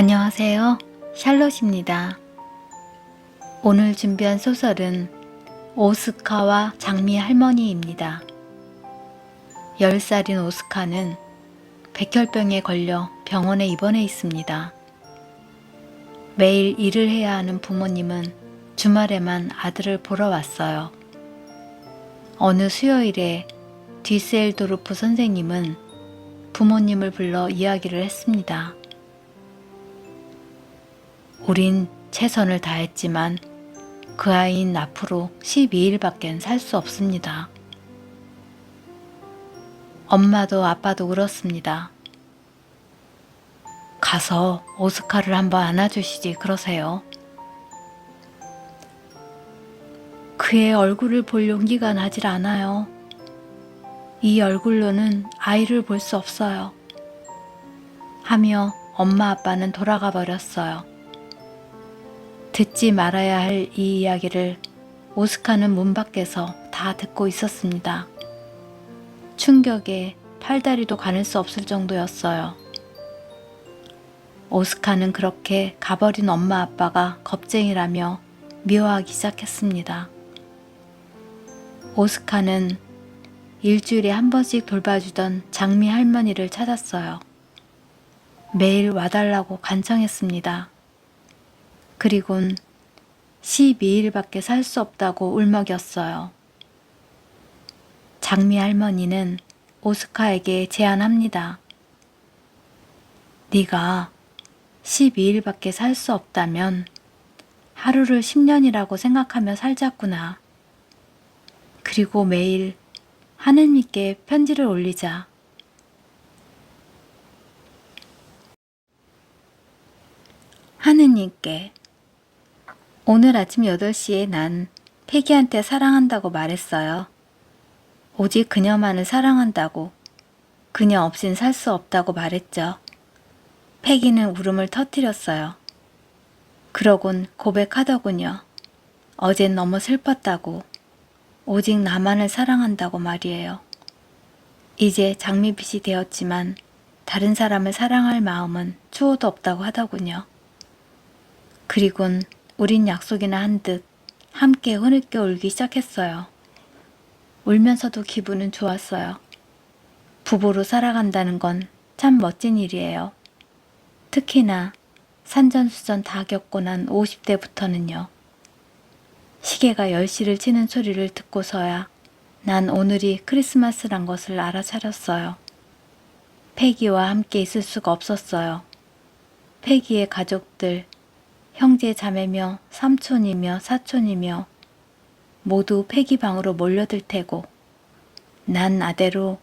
안녕하세요. 샬롯입니다. 오늘 준비한 소설은 오스카와 장미 할머니입니다. 10살인 오스카는 백혈병에 걸려 병원에 입원해 있습니다. 매일 일을 해야 하는 부모님은 주말에만 아들을 보러 왔어요. 어느 수요일에 디셀도르프 선생님은 부모님을 불러 이야기를 했습니다. 우린 최선을 다했지만 그 아이는 앞으로 12일밖엔 살 수 없습니다. 엄마도 아빠도 울었습니다. 가서 오스카를 한번 안아주시지 그러세요. 그의 얼굴을 볼 용기가 나질 않아요. 이 얼굴로는 아이를 볼 수 없어요. 하며 엄마 아빠는 돌아가 버렸어요. 듣지 말아야 할 이 이야기를 오스카는 문 밖에서 다 듣고 있었습니다. 충격에 팔다리도 가눌 수 없을 정도였어요. 오스카는 그렇게 가버린 엄마 아빠가 겁쟁이라며 미워하기 시작했습니다. 오스카는 일주일에 한 번씩 돌봐주던 장미 할머니를 찾았어요. 매일 와달라고 간청했습니다. 그리곤 12일밖에 살 수 없다고 울먹였어요. 장미 할머니는 오스카에게 제안합니다. 네가 12일밖에 살 수 없다면 하루를 10년이라고 생각하며 살자꾸나. 그리고 매일 하느님께 편지를 올리자. 하느님께 오늘 아침 8시에 난 패기한테 사랑한다고 말했어요. 오직 그녀만을 사랑한다고 그녀 없인 살 수 없다고 말했죠. 패기는 울음을 터뜨렸어요. 그러곤 고백하더군요. 어젠 너무 슬펐다고 오직 나만을 사랑한다고 말이에요. 이제 장미빛이 되었지만 다른 사람을 사랑할 마음은 추호도 없다고 하더군요. 그리곤 우린 약속이나 한 듯 함께 흐느껴 울기 시작했어요. 울면서도 기분은 좋았어요. 부부로 살아간다는 건 참 멋진 일이에요. 특히나 산전수전 다 겪고 난 50대부터는요. 시계가 10시를 치는 소리를 듣고서야 난 오늘이 크리스마스란 것을 알아차렸어요. 패기와 함께 있을 수가 없었어요. 패기의 가족들, 형제 자매며 삼촌이며 사촌이며 모두 패기 방으로 몰려들 테고 난 아대로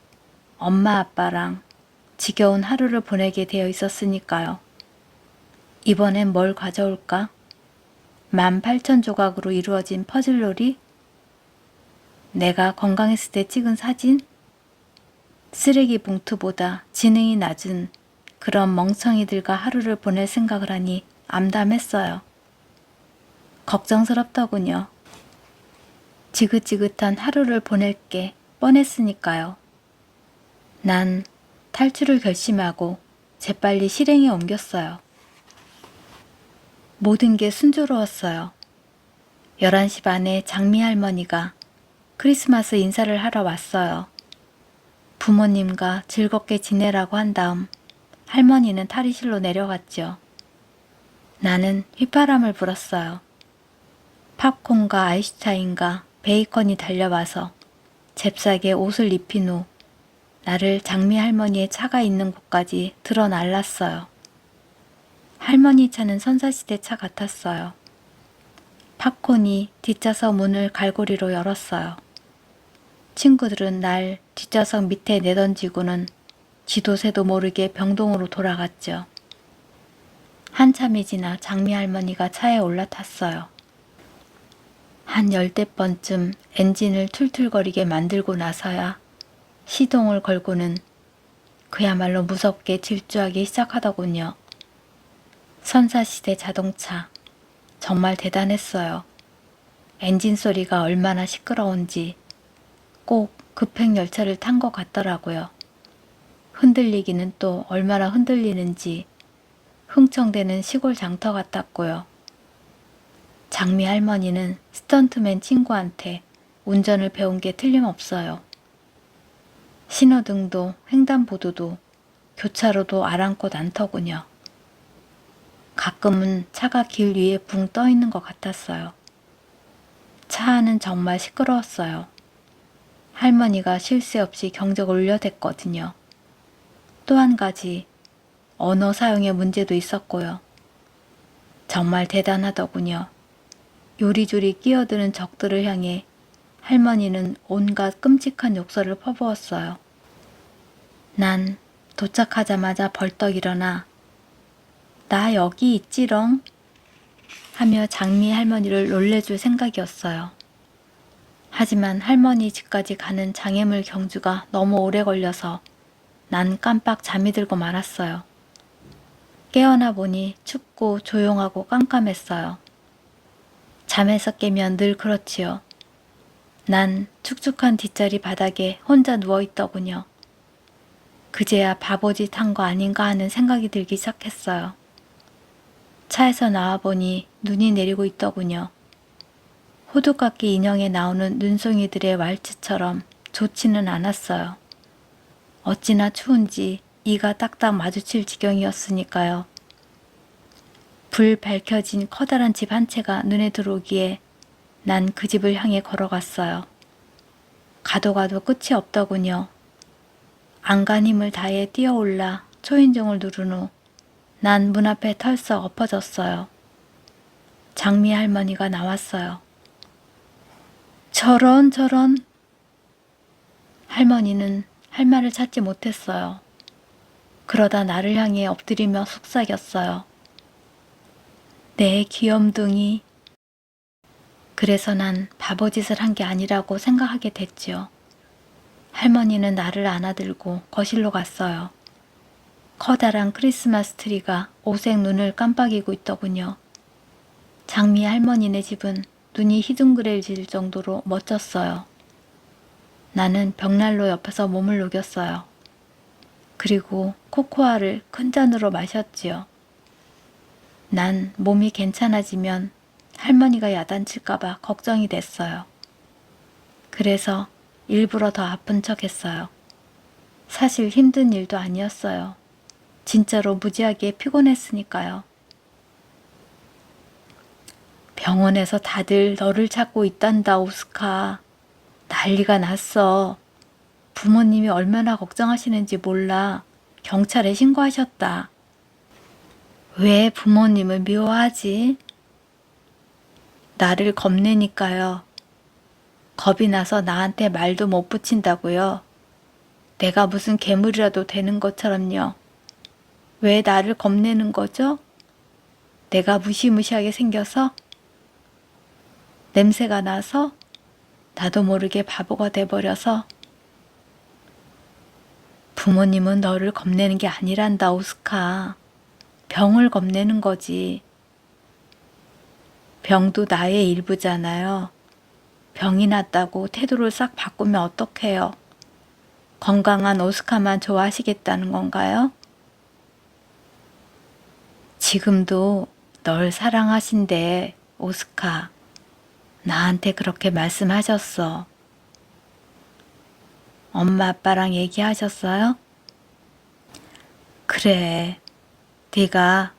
엄마 아빠랑 지겨운 하루를 보내게 되어 있었으니까요. 이번엔 뭘 가져올까? 18,000 조각으로 이루어진 퍼즐놀이? 내가 건강했을 때 찍은 사진? 쓰레기 봉투보다 지능이 낮은 그런 멍청이들과 하루를 보낼 생각을 하니 암담했어요. 걱정스럽더군요. 지긋지긋한 하루를 보낼 게 뻔했으니까요. 난 탈출을 결심하고 재빨리 실행에 옮겼어요. 모든 게 순조로웠어요. 11시 반에 장미 할머니가 크리스마스 인사를 하러 왔어요. 부모님과 즐겁게 지내라고 한 다음 할머니는 탈의실로 내려갔죠. 나는 휘파람을 불었어요. 팝콘과 아이스타인과 베이컨이 달려와서 잽싸게 옷을 입힌 후 나를 장미 할머니의 차가 있는 곳까지 들어 날랐어요. 할머니 차는 선사시대 차 같았어요. 팝콘이 뒷좌석 문을 갈고리로 열었어요. 친구들은 날 뒷좌석 밑에 내던지고는 지도새도 모르게 병동으로 돌아갔죠. 한참이 지나 장미 할머니가 차에 올라탔어요. 한 열댓 번쯤 엔진을 툴툴거리게 만들고 나서야 시동을 걸고는 그야말로 무섭게 질주하기 시작하더군요. 선사시대 자동차. 정말 대단했어요. 엔진 소리가 얼마나 시끄러운지 꼭 급행열차를 탄 것 같더라고요. 흔들리기는 또 얼마나 흔들리는지 흥청대는 시골 장터 같았고요. 장미 할머니는 스턴트맨 친구한테 운전을 배운 게 틀림없어요. 신호등도 횡단보도도 교차로도 아랑곳 않더군요. 가끔은 차가 길 위에 붕 떠 있는 것 같았어요. 차 안은 정말 시끄러웠어요. 할머니가 쉴 새 없이 경적을 울려댔거든요. 또 한 가지 언어 사용의 문제도 있었고요. 정말 대단하더군요. 요리조리 끼어드는 적들을 향해 할머니는 온갖 끔찍한 욕설을 퍼부었어요. 난 도착하자마자 벌떡 일어나 나 여기 있지롱 하며 장미 할머니를 놀래줄 생각이었어요. 하지만 할머니 집까지 가는 장애물 경주가 너무 오래 걸려서 난 깜빡 잠이 들고 말았어요. 깨어나 보니 춥고 조용하고 깜깜했어요. 잠에서 깨면 늘 그렇지요. 난 축축한 뒷자리 바닥에 혼자 누워 있더군요. 그제야 바보짓 한 거 아닌가 하는 생각이 들기 시작했어요. 차에서 나와보니 눈이 내리고 있더군요. 호두깎이 인형에 나오는 눈송이들의 왈츠처럼 좋지는 않았어요. 어찌나 추운지 이가 딱딱 마주칠 지경이었으니까요. 불 밝혀진 커다란 집 한 채가 눈에 들어오기에 난 그 집을 향해 걸어갔어요. 가도 가도 끝이 없더군요. 안간 힘을 다해 뛰어올라 초인종을 누른 후 난 문 앞에 털썩 엎어졌어요. 장미 할머니가 나왔어요. 저런 저런 할머니는 할 말을 찾지 못했어요. 그러다 나를 향해 엎드리며 속삭였어요. 내 귀염둥이. 그래서 난 바보짓을 한 게 아니라고 생각하게 됐지요. 할머니는 나를 안아들고 거실로 갔어요. 커다란 크리스마스 트리가 오색 눈을 깜빡이고 있더군요. 장미 할머니네 집은 눈이 희둥그레질 정도로 멋졌어요. 나는 벽난로 옆에서 몸을 녹였어요. 그리고 코코아를 큰 잔으로 마셨지요. 난 몸이 괜찮아지면 할머니가 야단칠까봐 걱정이 됐어요. 그래서 일부러 더 아픈 척 했어요. 사실 힘든 일도 아니었어요. 진짜로 무지하게 피곤했으니까요. 병원에서 다들 너를 찾고 있단다, 오스카. 난리가 났어. 부모님이 얼마나 걱정하시는지 몰라. 경찰에 신고하셨다. 왜 부모님을 미워하지? 나를 겁내니까요. 겁이 나서 나한테 말도 못 붙인다고요. 내가 무슨 괴물이라도 되는 것처럼요. 왜 나를 겁내는 거죠? 내가 무시무시하게 생겨서? 냄새가 나서? 나도 모르게 바보가 돼버려서? 부모님은 너를 겁내는 게 아니란다, 오스카. 병을 겁내는 거지. 병도 나의 일부잖아요. 병이 났다고 태도를 싹 바꾸면 어떡해요? 건강한 오스카만 좋아하시겠다는 건가요? 지금도 널 사랑하신대, 오스카. 나한테 그렇게 말씀하셨어. 엄마 아빠랑 얘기하셨어요? 그래. 네가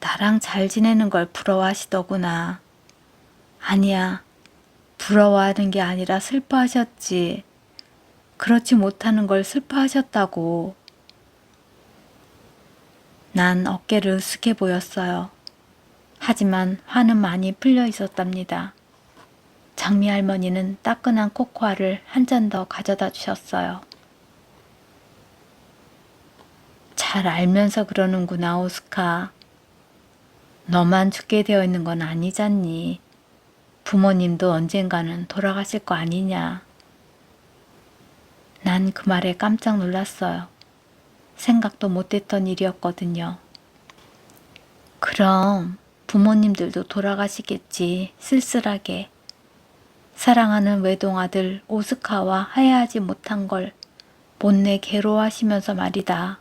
나랑 잘 지내는 걸 부러워하시더구나. 아니야. 부러워하는 게 아니라 슬퍼하셨지. 그렇지 못하는 걸 슬퍼하셨다고. 난 어깨를 으쓱해 보였어요. 하지만 화는 많이 풀려 있었답니다. 장미 할머니는 따끈한 코코아를 한 잔 더 가져다 주셨어요. 잘 알면서 그러는구나, 오스카. 너만 죽게 되어 있는 건 아니잖니. 부모님도 언젠가는 돌아가실 거 아니냐. 난 그 말에 깜짝 놀랐어요. 생각도 못했던 일이었거든요. 그럼 부모님들도 돌아가시겠지, 쓸쓸하게. 사랑하는 외동아들 오스카와 하야하지 못한 걸 못내 괴로워하시면서 말이다.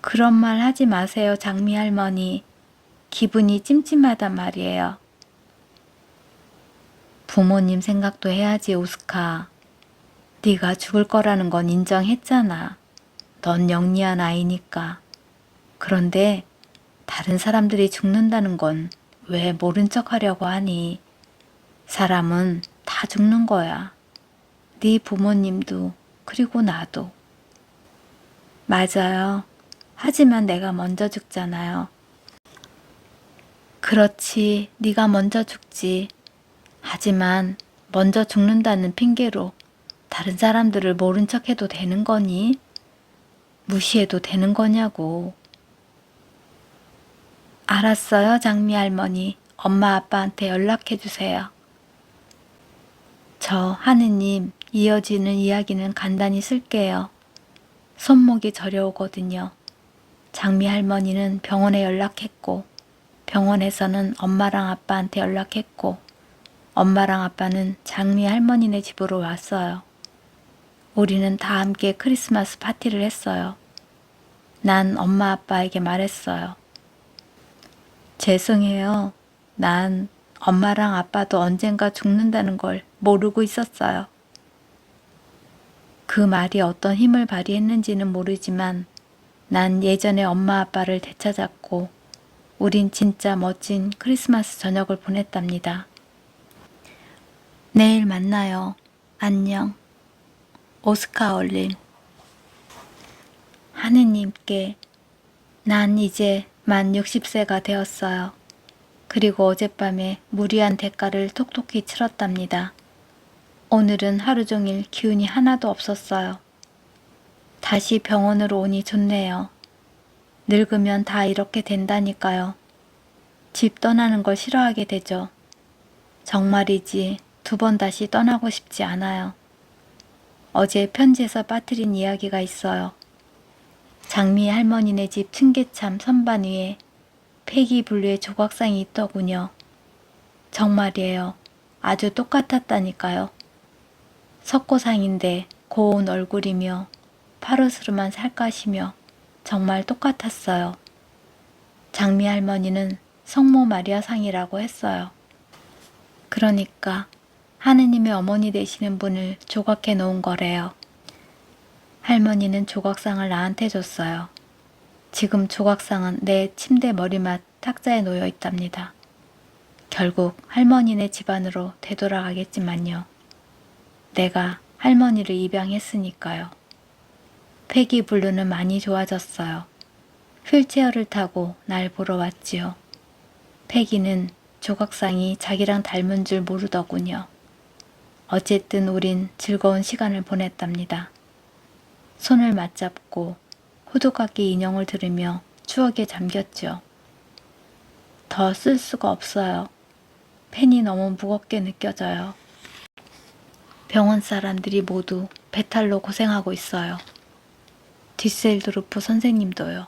그런 말 하지 마세요, 장미 할머니. 기분이 찜찜하단 말이에요. 부모님 생각도 해야지, 오스카. 네가 죽을 거라는 건 인정했잖아. 넌 영리한 아이니까. 그런데 다른 사람들이 죽는다는 건 왜 모른 척 하려고 하니? 사람은 다 죽는 거야. 네 부모님도 그리고 나도. 맞아요. 하지만 내가 먼저 죽잖아요. 그렇지, 네가 먼저 죽지. 하지만 먼저 죽는다는 핑계로 다른 사람들을 모른 척 해도 되는 거니? 무시해도 되는 거냐고. 알았어요, 장미 할머니. 엄마 아빠한테 연락해 주세요. 저 하느님 이어지는 이야기는 간단히 쓸게요. 손목이 저려오거든요. 장미 할머니는 병원에 연락했고, 병원에서는 엄마랑 아빠한테 연락했고, 엄마랑 아빠는 장미 할머니네 집으로 왔어요. 우리는 다 함께 크리스마스 파티를 했어요. 난 엄마 아빠에게 말했어요. 죄송해요. 난 엄마랑 아빠도 언젠가 죽는다는 걸 모르고 있었어요. 그 말이 어떤 힘을 발휘했는지는 모르지만 난 예전에 엄마 아빠를 되찾았고 우린 진짜 멋진 크리스마스 저녁을 보냈답니다. 내일 만나요. 안녕. 오스카 얼린. 하느님께 난 이제 만 60세가 되었어요. 그리고 어젯밤에 무리한 대가를 톡톡히 치렀답니다. 오늘은 하루 종일 기운이 하나도 없었어요. 다시 병원으로 오니 좋네요. 늙으면 다 이렇게 된다니까요. 집 떠나는 걸 싫어하게 되죠. 정말이지 두 번 다시 떠나고 싶지 않아요. 어제 편지에서 빠뜨린 이야기가 있어요. 장미 할머니네 집 층계참 선반 위에 폐기 분류의 조각상이 있더군요. 정말이에요. 아주 똑같았다니까요. 석고상인데 고운 얼굴이며 파르스름한 살갗이며 정말 똑같았어요. 장미 할머니는 성모 마리아 상이라고 했어요. 그러니까 하느님의 어머니 되시는 분을 조각해 놓은 거래요. 할머니는 조각상을 나한테 줬어요. 지금 조각상은 내 침대 머리맡 탁자에 놓여 있답니다. 결국 할머니네 집안으로 되돌아가겠지만요. 내가 할머니를 입양했으니까요. 패기 블루는 많이 좋아졌어요. 휠체어를 타고 날 보러 왔지요. 패기는 조각상이 자기랑 닮은 줄 모르더군요. 어쨌든 우린 즐거운 시간을 보냈답니다. 손을 맞잡고 호두깎이 인형을 들으며 추억에 잠겼죠. 더 쓸 수가 없어요. 펜이 너무 무겁게 느껴져요. 병원 사람들이 모두 배탈로 고생하고 있어요. 디셀드루프 선생님도요.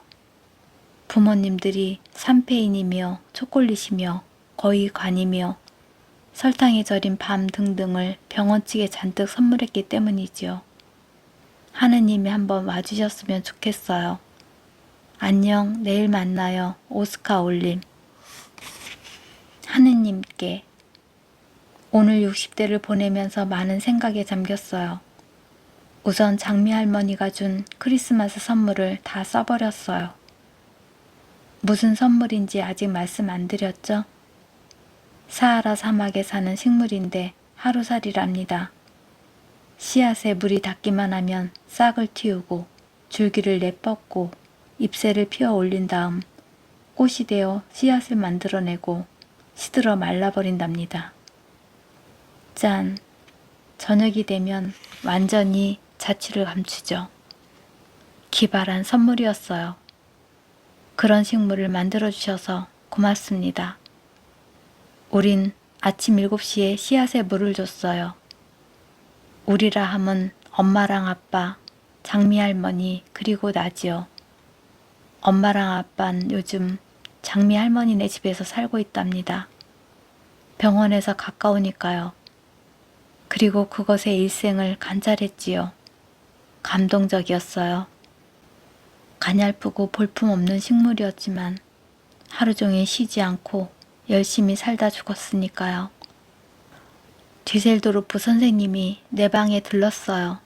부모님들이 삼페인이며 초콜릿이며 거의 관이며 설탕에 절인 밤 등등을 병원 측에 잔뜩 선물했기 때문이지요. 하느님이 한번 와주셨으면 좋겠어요. 안녕, 내일 만나요. 오스카 올림. 하느님께 오늘 60대를 보내면서 많은 생각에 잠겼어요. 우선 장미 할머니가 준 크리스마스 선물을 다 써버렸어요. 무슨 선물인지 아직 말씀 안 드렸죠? 사하라 사막에 사는 식물인데 하루살이랍니다. 씨앗에 물이 닿기만 하면 싹을 틔우고 줄기를 내뻗고 잎새를 피워 올린 다음 꽃이 되어 씨앗을 만들어내고 시들어 말라버린답니다. 짠! 저녁이 되면 완전히 자취를 감추죠. 기발한 선물이었어요. 그런 식물을 만들어 주셔서 고맙습니다. 우린 아침 7시에 씨앗에 물을 줬어요. 우리라 함은 엄마랑 아빠, 장미 할머니, 그리고 나지요. 엄마랑 아빤 요즘 장미 할머니네 집에서 살고 있답니다. 병원에서 가까우니까요. 그리고 그것의 일생을 관찰했지요. 감동적이었어요. 가냘프고 볼품없는 식물이었지만 하루 종일 쉬지 않고 열심히 살다 죽었으니까요. 뒤셀도르프 선생님이 내 방에 들렀어요.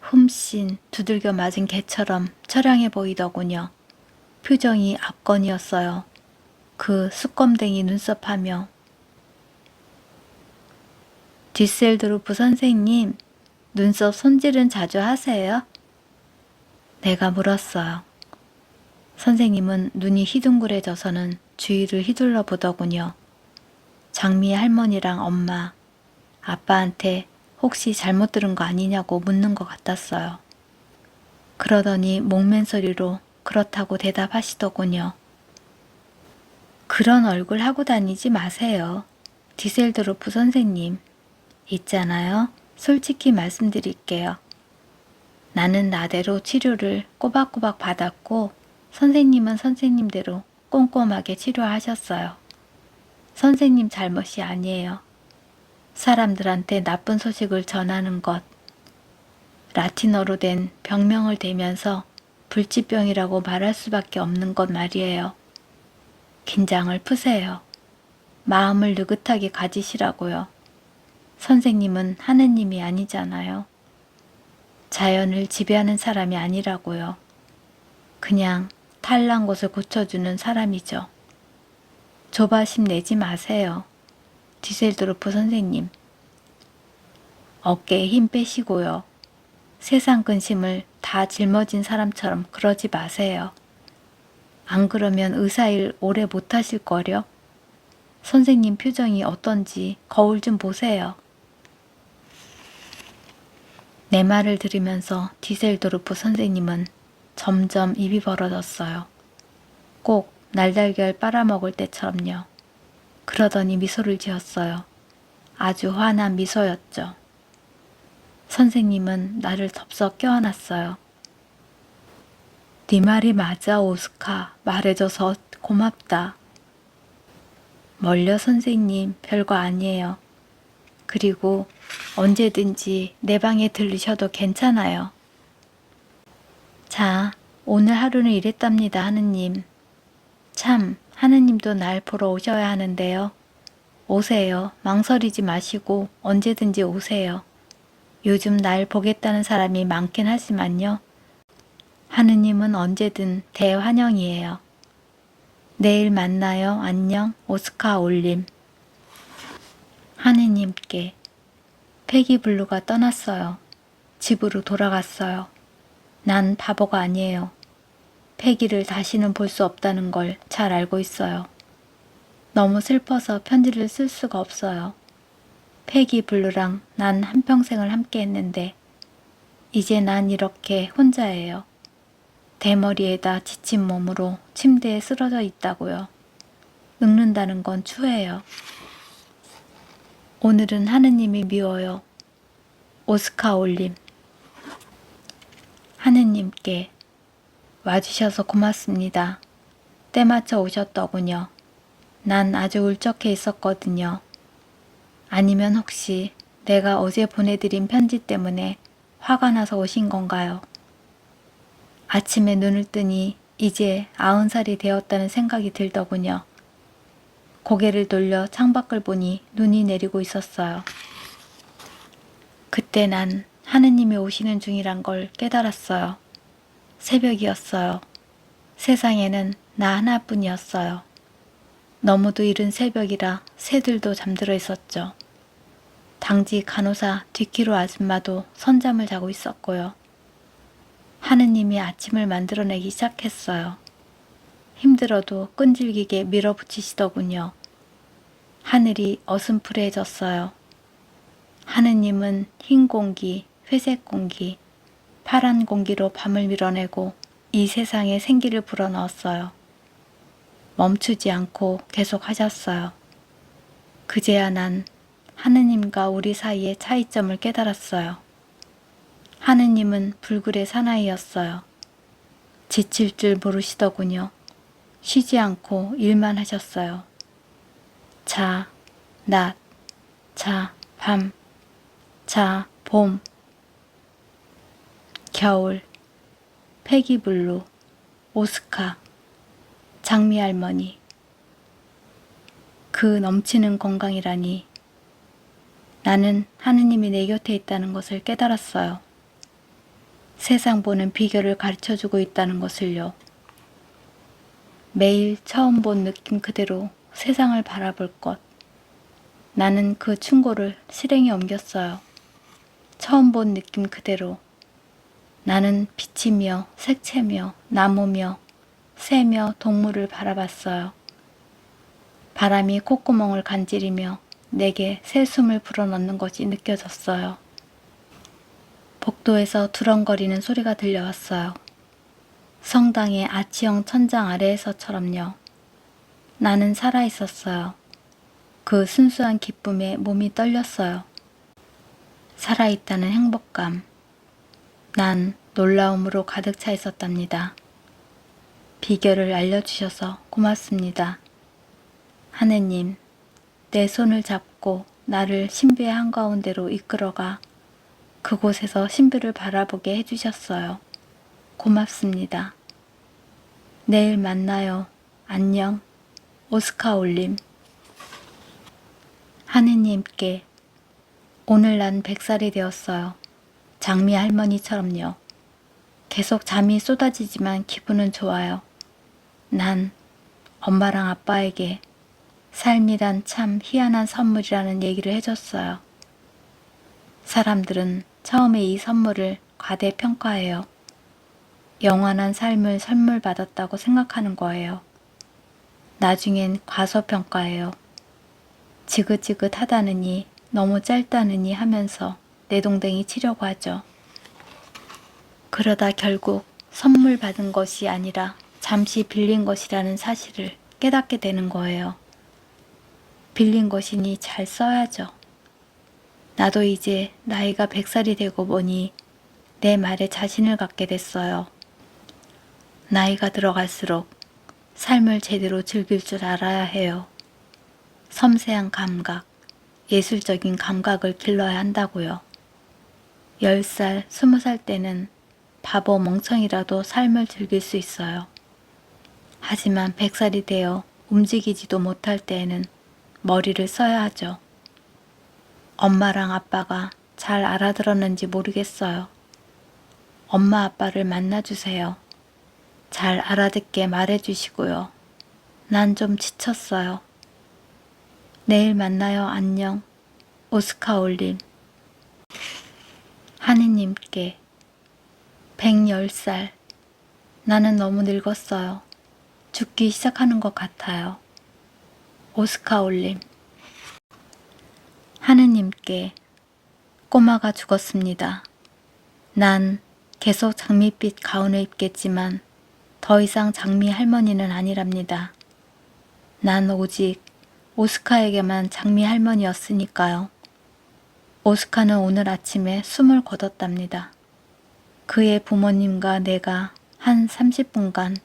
흠씬 두들겨 맞은 개처럼 처량해 보이더군요. 표정이 압건이었어요. 그 수검댕이 눈썹하며 디셀도르프 선생님, 눈썹 손질은 자주 하세요? 내가 물었어요. 선생님은 눈이 희둥그레져서는 주위를 휘둘러 보더군요. 장미 할머니랑 엄마, 아빠한테 혹시 잘못 들은 거 아니냐고 묻는 것 같았어요. 그러더니 목맨 소리로 그렇다고 대답하시더군요. 그런 얼굴 하고 다니지 마세요. 디셀드로프 선생님. 있잖아요. 솔직히 말씀드릴게요. 나는 나대로 치료를 꼬박꼬박 받았고 선생님은 선생님대로 꼼꼼하게 치료하셨어요. 선생님 잘못이 아니에요. 사람들한테 나쁜 소식을 전하는 것. 라틴어로 된 병명을 대면서 불치병이라고 말할 수밖에 없는 것 말이에요. 긴장을 푸세요. 마음을 느긋하게 가지시라고요. 선생님은 하느님이 아니잖아요. 자연을 지배하는 사람이 아니라고요. 그냥 탈난 곳을 고쳐주는 사람이죠. 조바심 내지 마세요. 디셀도르프 선생님. 어깨에 힘 빼시고요. 세상 근심을 다 짊어진 사람처럼 그러지 마세요. 안 그러면 의사일 오래 못 하실 거려? 선생님 표정이 어떤지 거울 좀 보세요. 내 말을 들으면서 디셀도르프 선생님은 점점 입이 벌어졌어요. 꼭 날달걀 빨아먹을 때처럼요. 그러더니 미소를 지었어요. 아주 환한 미소였죠. 선생님은 나를 덥석 껴안았어요. 네 말이 맞아, 오스카. 말해줘서 고맙다. 멀려 선생님, 별거 아니에요. 그리고 언제든지 내 방에 들르셔도 괜찮아요. 자, 오늘 하루는 이랬답니다, 하느님. 참, 하느님도 날 보러 오셔야 하는데요. 오세요. 망설이지 마시고 언제든지 오세요. 요즘 날 보겠다는 사람이 많긴 하지만요. 하느님은 언제든 대환영이에요. 내일 만나요. 안녕. 오스카 올림. 하느님께 패기 블루가 떠났어요. 집으로 돌아갔어요. 난 바보가 아니에요. 패기를 다시는 볼 수 없다는 걸 잘 알고 있어요. 너무 슬퍼서 편지를 쓸 수가 없어요. 패기 블루랑 난 한평생을 함께 했는데, 이제 난 이렇게 혼자예요. 대머리에다 지친 몸으로 침대에 쓰러져 있다고요. 늙는다는 건 추해요. 오늘은 하느님이 미워요. 오스카 올림. 하느님께 와주셔서 고맙습니다. 때맞춰 오셨더군요. 난 아주 울적해 있었거든요. 아니면 혹시 내가 어제 보내드린 편지 때문에 화가 나서 오신 건가요? 아침에 눈을 뜨니 이제 아흔 살이 되었다는 생각이 들더군요. 고개를 돌려 창밖을 보니 눈이 내리고 있었어요. 그때 난 하느님이 오시는 중이란 걸 깨달았어요. 새벽이었어요. 세상에는 나 하나뿐이었어요. 너무도 이른 새벽이라 새들도 잠들어 있었죠. 당지 간호사 뒷키로 아줌마도 선잠을 자고 있었고요. 하느님이 아침을 만들어내기 시작했어요. 힘들어도 끈질기게 밀어붙이시더군요. 하늘이 어슴푸레해졌어요. 하느님은 흰 공기, 회색 공기, 파란 공기로 밤을 밀어내고 이 세상에 생기를 불어넣었어요. 멈추지 않고 계속 하셨어요. 그제야 난 하느님과 우리 사이의 차이점을 깨달았어요. 하느님은 불굴의 사나이였어요. 지칠 줄 모르시더군요. 쉬지 않고 일만 하셨어요. 자, 낮, 자, 밤, 자, 봄, 겨울, 패기블루, 오스카, 장미 할머니. 그 넘치는 건강이라니 나는 하느님이 내 곁에 있다는 것을 깨달았어요. 세상 보는 비결을 가르쳐 주고 있다는 것을요. 매일 처음 본 느낌 그대로 세상을 바라볼 것. 나는 그 충고를 실행에 옮겼어요. 처음 본 느낌 그대로 나는 빛이며 색채며 나무며 새며 동물을 바라봤어요. 바람이 콧구멍을 간지리며 내게 새 숨을 불어넣는 것이 느껴졌어요. 복도에서 두렁거리는 소리가 들려왔어요. 성당의 아치형 천장 아래에서처럼요. 나는 살아있었어요. 그 순수한 기쁨에 몸이 떨렸어요. 살아있다는 행복감. 난 놀라움으로 가득 차 있었답니다. 비결을 알려주셔서 고맙습니다. 하느님, 내 손을 잡고 나를 신비의 한가운데로 이끌어가 그곳에서 신비를 바라보게 해주셨어요. 고맙습니다. 내일 만나요. 안녕. 오스카 올림. 하느님께 오늘 난 백살이 되었어요. 장미 할머니처럼요. 계속 잠이 쏟아지지만 기분은 좋아요. 난 엄마랑 아빠에게 삶이란 참 희한한 선물이라는 얘기를 해줬어요. 사람들은 처음에 이 선물을 과대평가해요. 영원한 삶을 선물 받았다고 생각하는 거예요. 나중엔 과소평가해요. 지긋지긋하다느니 너무 짧다느니 하면서 내 동댕이 치려고 하죠. 그러다 결국 선물 받은 것이 아니라 잠시 빌린 것이라는 사실을 깨닫게 되는 거예요. 빌린 것이니 잘 써야죠. 나도 이제 나이가 백살이 되고 보니 내 말에 자신을 갖게 됐어요. 나이가 들어갈수록 삶을 제대로 즐길 줄 알아야 해요. 섬세한 감각, 예술적인 감각을 길러야 한다고요. 10살, 20살 때는 바보 멍청이라도 삶을 즐길 수 있어요. 하지만 100살이 되어 움직이지도 못할 때에는 머리를 써야 하죠. 엄마랑 아빠가 잘 알아들었는지 모르겠어요. 엄마 아빠를 만나주세요. 잘 알아듣게 말해주시고요. 난 좀 지쳤어요. 내일 만나요. 안녕. 오스카 올림. 하느님께 110살. 나는 너무 늙었어요. 죽기 시작하는 것 같아요. 오스카 올림. 하느님께 꼬마가 죽었습니다. 난 계속 장밋빛 가운을 입겠지만 더 이상 장미 할머니는 아니랍니다. 난 오직 오스카에게만 장미 할머니였으니까요. 오스카는 오늘 아침에 숨을 거뒀답니다. 그의 부모님과 내가 한 30분간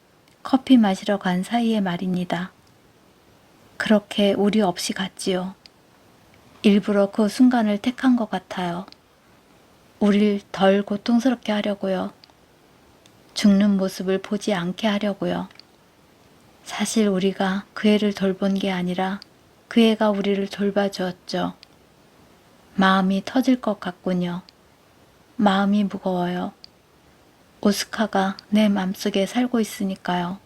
커피 마시러 간 사이의 말입니다. 그렇게 우리 없이 갔지요. 일부러 그 순간을 택한 것 같아요. 우릴 덜 고통스럽게 하려고요. 죽는 모습을 보지 않게 하려고요. 사실 우리가 그 애를 돌본 게 아니라 그 애가 우리를 돌봐주었죠. 마음이 터질 것 같군요. 마음이 무거워요. 오스카가 내 맘속에 살고 있으니까요.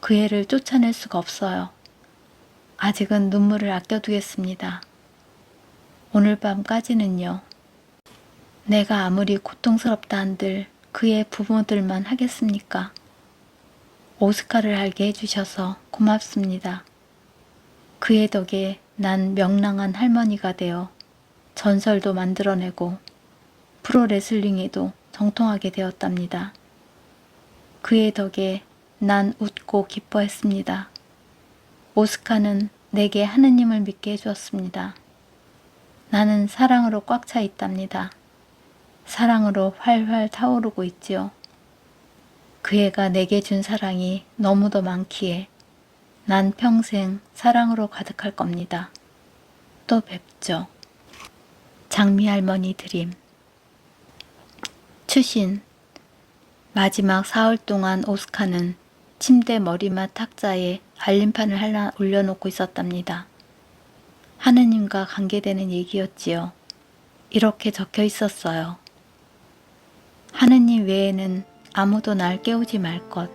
그 애를 쫓아낼 수가 없어요. 아직은 눈물을 아껴두겠습니다. 오늘 밤까지는요. 내가 아무리 고통스럽다 한들 그의 부모들만 하겠습니까? 오스카를 알게 해주셔서 고맙습니다. 그의 덕에 난 명랑한 할머니가 되어 전설도 만들어내고 프로레슬링에도 정통하게 되었답니다. 그의 덕에 난 웃고 기뻐했습니다. 오스카는 내게 하느님을 믿게 해주었습니다. 나는 사랑으로 꽉 차 있답니다. 사랑으로 활활 타오르고 있지요. 그 애가 내게 준 사랑이 너무도 많기에 난 평생 사랑으로 가득할 겁니다. 또 뵙죠. 장미 할머니 드림 추신 마지막 사흘 동안 오스카는 침대 머리맡 탁자에 알림판을 하나 올려놓고 있었답니다. 하느님과 관계되는 얘기였지요. 이렇게 적혀 있었어요. 하느님 외에는 아무도 날 깨우지 말 것.